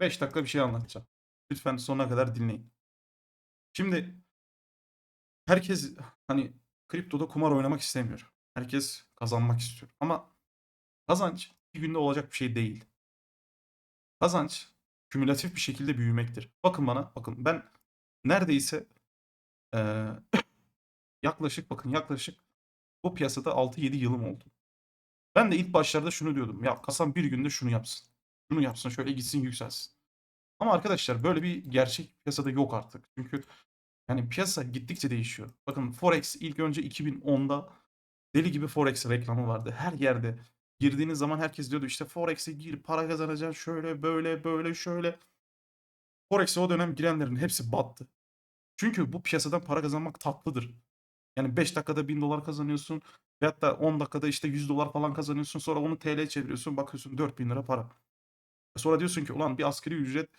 5 dakika bir şey anlatacağım. Lütfen sonuna kadar dinleyin. Şimdi herkes hani kriptoda kumar oynamak istemiyor. Herkes kazanmak istiyor. Ama kazanç bir günde olacak bir şey değil. Kazanç kümülatif bir şekilde büyümektir. Bakın bana, bakın ben neredeyse eee, yaklaşık bakın yaklaşık bu piyasada 6-7 yılım oldu. Ben de ilk başlarda şunu diyordum. Ya kasam bir günde şunu yapsın. Şunu yapsın şöyle gitsin yükselsin. Ama arkadaşlar böyle bir gerçek piyasada yok artık. Çünkü yani piyasa gittikçe değişiyor. Bakın Forex ilk önce 2010'da deli gibi Forex reklamı vardı. Her yerde girdiğiniz zaman herkes diyordu işte Forex'e gir para kazanacaksın şöyle böyle böyle şöyle. Forex'e o dönem girenlerin hepsi battı. Çünkü bu piyasadan para kazanmak tatlıdır. Yani 5 dakikada 1000 dolar kazanıyorsun. Veyahut da 10 dakikada işte 100 dolar falan kazanıyorsun. Sonra onu TL çeviriyorsun. Bakıyorsun 4000 lira para. Sonra diyorsun ki ulan bir asgari ücret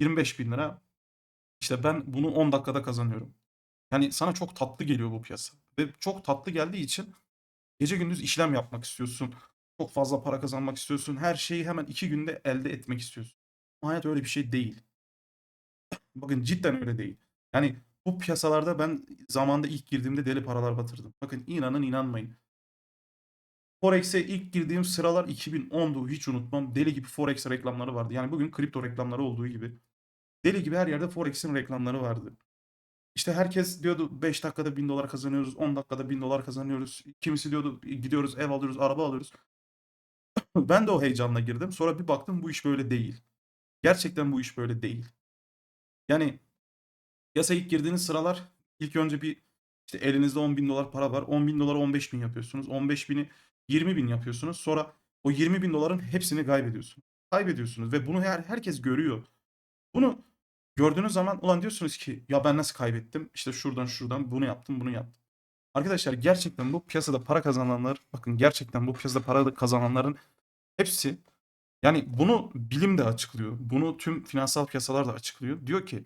25 bin lira. İşte ben bunu 10 dakikada kazanıyorum. Yani sana çok tatlı geliyor bu piyasa. Ve çok tatlı geldiği için gece gündüz işlem yapmak istiyorsun. Çok fazla para kazanmak istiyorsun. Her şeyi hemen 2 günde elde etmek istiyorsun. Hayat öyle bir şey değil. Bakın cidden öyle değil. Yani bu piyasalarda ben zamanında ilk girdiğimde deli paralar batırdım. Bakın inanın inanmayın. Forex'e ilk girdiğim sıralar 2010'du hiç unutmam. Deli gibi Forex reklamları vardı. Yani bugün kripto reklamları olduğu gibi. Deli gibi her yerde Forex'in reklamları vardı. İşte herkes diyordu 5 dakikada 1000 dolar kazanıyoruz, 10 dakikada 1000 dolar kazanıyoruz. Kimisi diyordu gidiyoruz ev alıyoruz, araba alıyoruz. ben de o heyecanla girdim. Sonra bir baktım bu iş böyle değil. Gerçekten bu iş böyle değil. Yani piyasaya ilk girdiğiniz sıralar ilk önce bir işte elinizde 10 bin dolar para var. 10 bin dolar 15 bin yapıyorsunuz. 15 bini 20 bin yapıyorsunuz. Sonra o 20 bin doların hepsini kaybediyorsunuz. Kaybediyorsunuz ve bunu her, herkes görüyor. Bunu gördüğünüz zaman ulan diyorsunuz ki ya ben nasıl kaybettim? İşte şuradan şuradan bunu yaptım bunu yaptım. Arkadaşlar gerçekten bu piyasada para kazananlar bakın gerçekten bu piyasada para kazananların hepsi yani bunu bilim de açıklıyor. Bunu tüm finansal piyasalar da açıklıyor. Diyor ki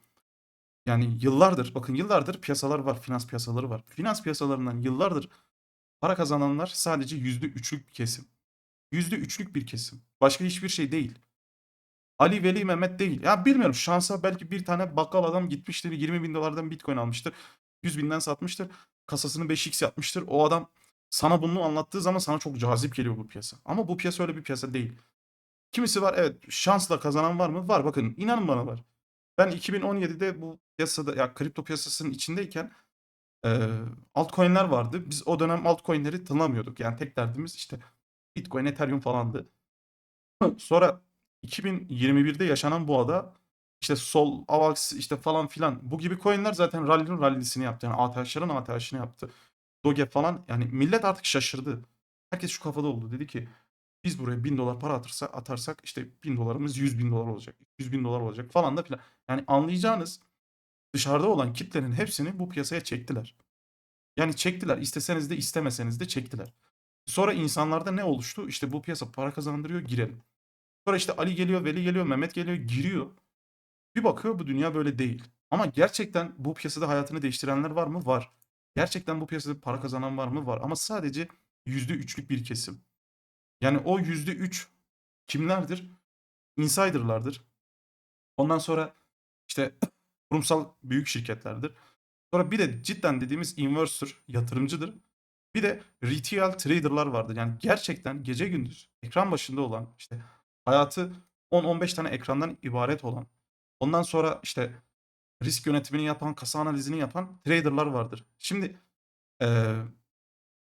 yani yıllardır bakın yıllardır piyasalar var, finans piyasaları var. Finans piyasalarından yıllardır para kazananlar sadece %3'lük bir kesim. %3'lük bir kesim. Başka hiçbir şey değil. Ali Veli Mehmet değil. Ya bilmiyorum şansa belki bir tane bakkal adam gitmiştir 20 bin dolardan bitcoin almıştır. 100 binden satmıştır. Kasasını 5x yapmıştır. O adam sana bunu anlattığı zaman sana çok cazip geliyor bu piyasa. Ama bu piyasa öyle bir piyasa değil. Kimisi var evet şansla kazanan var mı? Var bakın inanın bana var. Ben 2017'de bu piyasada ya kripto piyasasının içindeyken e, altcoin'ler vardı. Biz o dönem altcoin'leri tanımıyorduk. Yani tek derdimiz işte Bitcoin, Ethereum falandı. Sonra 2021'de yaşanan bu ada işte Sol, Avax işte falan filan bu gibi coin'ler zaten rally'nin rally'sini yaptı. Yani ATH'ların ATH'ını yaptı. Doge falan yani millet artık şaşırdı. Herkes şu kafada oldu. Dedi ki biz buraya 1000 dolar para atırsa, atarsak işte 1000 dolarımız 100 bin dolar olacak. 100 bin dolar olacak falan da filan. Yani anlayacağınız dışarıda olan kitlenin hepsini bu piyasaya çektiler. Yani çektiler. İsteseniz de istemeseniz de çektiler. Sonra insanlarda ne oluştu? İşte bu piyasa para kazandırıyor girelim. Sonra işte Ali geliyor, Veli geliyor, Mehmet geliyor, giriyor. Bir bakıyor bu dünya böyle değil. Ama gerçekten bu piyasada hayatını değiştirenler var mı? Var. Gerçekten bu piyasada para kazanan var mı? Var. Ama sadece %3'lük bir kesim. Yani o %3 kimlerdir? Insider'lardır. Ondan sonra işte kurumsal büyük şirketlerdir. Sonra bir de cidden dediğimiz investor, yatırımcıdır. Bir de retail trader'lar vardır. Yani gerçekten gece gündüz ekran başında olan işte hayatı 10-15 tane ekrandan ibaret olan. Ondan sonra işte risk yönetimini yapan, kasa analizini yapan trader'lar vardır. Şimdi eee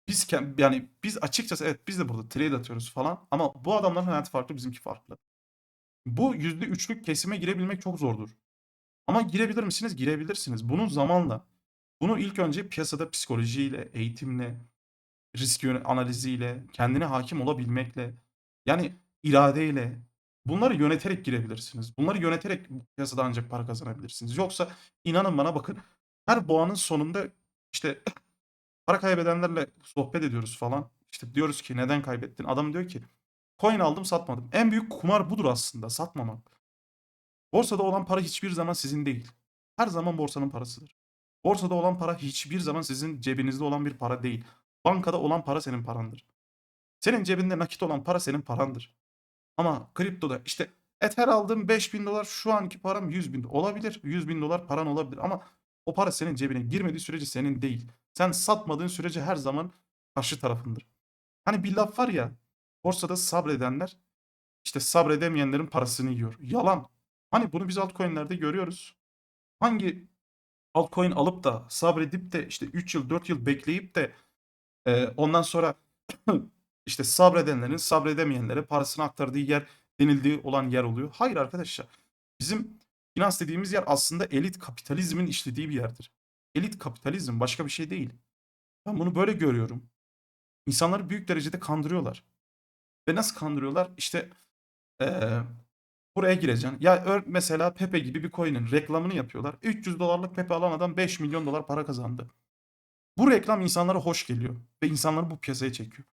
biz yani biz açıkçası evet biz de burada trade atıyoruz falan ama bu adamların hayatı farklı bizimki farklı. Bu %3'lük kesime girebilmek çok zordur. Ama girebilir misiniz? Girebilirsiniz. Bunu zamanla. Bunu ilk önce piyasada psikolojiyle, eğitimle, risk analiziyle, kendine hakim olabilmekle, yani iradeyle bunları yöneterek girebilirsiniz. Bunları yöneterek piyasada ancak para kazanabilirsiniz. Yoksa inanın bana bakın her boğanın sonunda işte para kaybedenlerle sohbet ediyoruz falan. İşte diyoruz ki neden kaybettin? Adam diyor ki coin aldım satmadım. En büyük kumar budur aslında satmamak. Borsada olan para hiçbir zaman sizin değil. Her zaman borsanın parasıdır. Borsada olan para hiçbir zaman sizin cebinizde olan bir para değil. Bankada olan para senin parandır. Senin cebinde nakit olan para senin parandır. Ama kriptoda işte Ether aldım 5000 dolar şu anki param 100 bin olabilir. 100 bin dolar paran olabilir ama o para senin cebine girmediği sürece senin değil. Sen satmadığın sürece her zaman karşı tarafındır. Hani bir laf var ya borsada sabredenler işte sabredemeyenlerin parasını yiyor. Yalan. Hani bunu biz altcoin'lerde görüyoruz. Hangi altcoin alıp da sabredip de işte 3 yıl 4 yıl bekleyip de e, ondan sonra işte sabredenlerin sabredemeyenlere parasını aktardığı yer denildiği olan yer oluyor. Hayır arkadaşlar. Bizim finans dediğimiz yer aslında elit kapitalizmin işlediği bir yerdir. Elit kapitalizm başka bir şey değil. Ben bunu böyle görüyorum. İnsanları büyük derecede kandırıyorlar. Ve nasıl kandırıyorlar? İşte eee, buraya gireceksin. Ya mesela Pepe gibi bir coin'in reklamını yapıyorlar. 300 dolarlık Pepe alan adam 5 milyon dolar para kazandı. Bu reklam insanlara hoş geliyor ve insanları bu piyasaya çekiyor.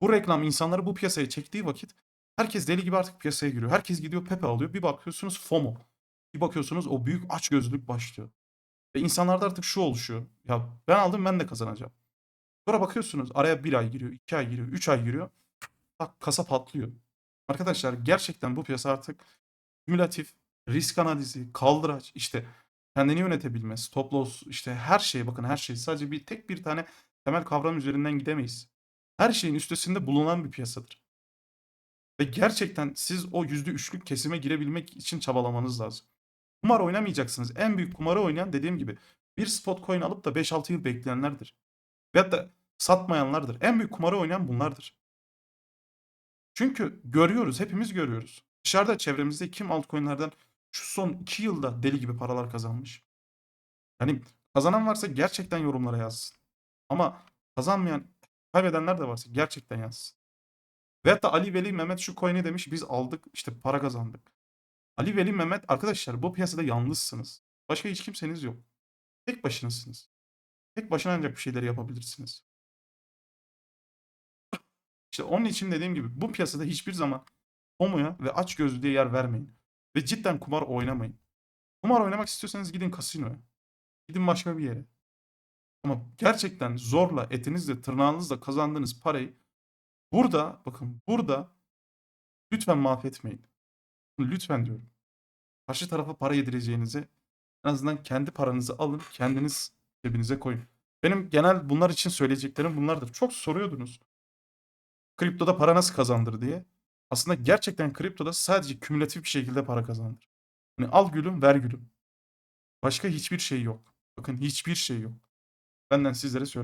Bu reklam insanları bu piyasaya çektiği vakit herkes deli gibi artık piyasaya giriyor. Herkes gidiyor Pepe alıyor. Bir bakıyorsunuz FOMO. Bir bakıyorsunuz o büyük açgözlülük başlıyor. Ve insanlarda artık şu oluşuyor. Ya ben aldım ben de kazanacağım. Sonra bakıyorsunuz araya bir ay giriyor, iki ay giriyor, üç ay giriyor. Bak kasa patlıyor. Arkadaşlar gerçekten bu piyasa artık kümülatif, risk analizi, kaldıraç, işte kendini yönetebilme, stop loss, işte her şey bakın her şey sadece bir tek bir tane temel kavram üzerinden gidemeyiz. Her şeyin üstesinde bulunan bir piyasadır. Ve gerçekten siz o yüzde üçlük kesime girebilmek için çabalamanız lazım. Kumar oynamayacaksınız. En büyük kumarı oynayan dediğim gibi bir spot coin alıp da 5-6 yıl bekleyenlerdir. Veyahut da satmayanlardır. En büyük kumarı oynayan bunlardır. Çünkü görüyoruz, hepimiz görüyoruz. Dışarıda çevremizde kim altcoin'lerden şu son 2 yılda deli gibi paralar kazanmış. Yani kazanan varsa gerçekten yorumlara yazsın. Ama kazanmayan, kaybedenler de varsa gerçekten yazsın. Veyahut da Ali Veli Mehmet şu coin'i demiş biz aldık işte para kazandık. Ali Veli Mehmet arkadaşlar bu piyasada yalnızsınız. Başka hiç kimseniz yok. Tek başınasınız. Tek başına ancak bir şeyleri yapabilirsiniz. İşte onun için dediğim gibi bu piyasada hiçbir zaman FOMO'ya ve açgözlülüğe yer vermeyin. Ve cidden kumar oynamayın. Kumar oynamak istiyorsanız gidin kasinoya. Gidin başka bir yere. Ama gerçekten zorla etinizle tırnağınızla kazandığınız parayı burada bakın burada lütfen mahvetmeyin. Lütfen diyorum. Karşı tarafa para yedireceğinize en azından kendi paranızı alın kendiniz cebinize koyun. Benim genel bunlar için söyleyeceklerim bunlardır. Çok soruyordunuz. Kriptoda para nasıl kazandır diye. Aslında gerçekten kriptoda sadece kümülatif bir şekilde para kazandır. Hani al gülüm ver gülüm. Başka hiçbir şey yok. Bakın hiçbir şey yok. Benden sizlere söyle.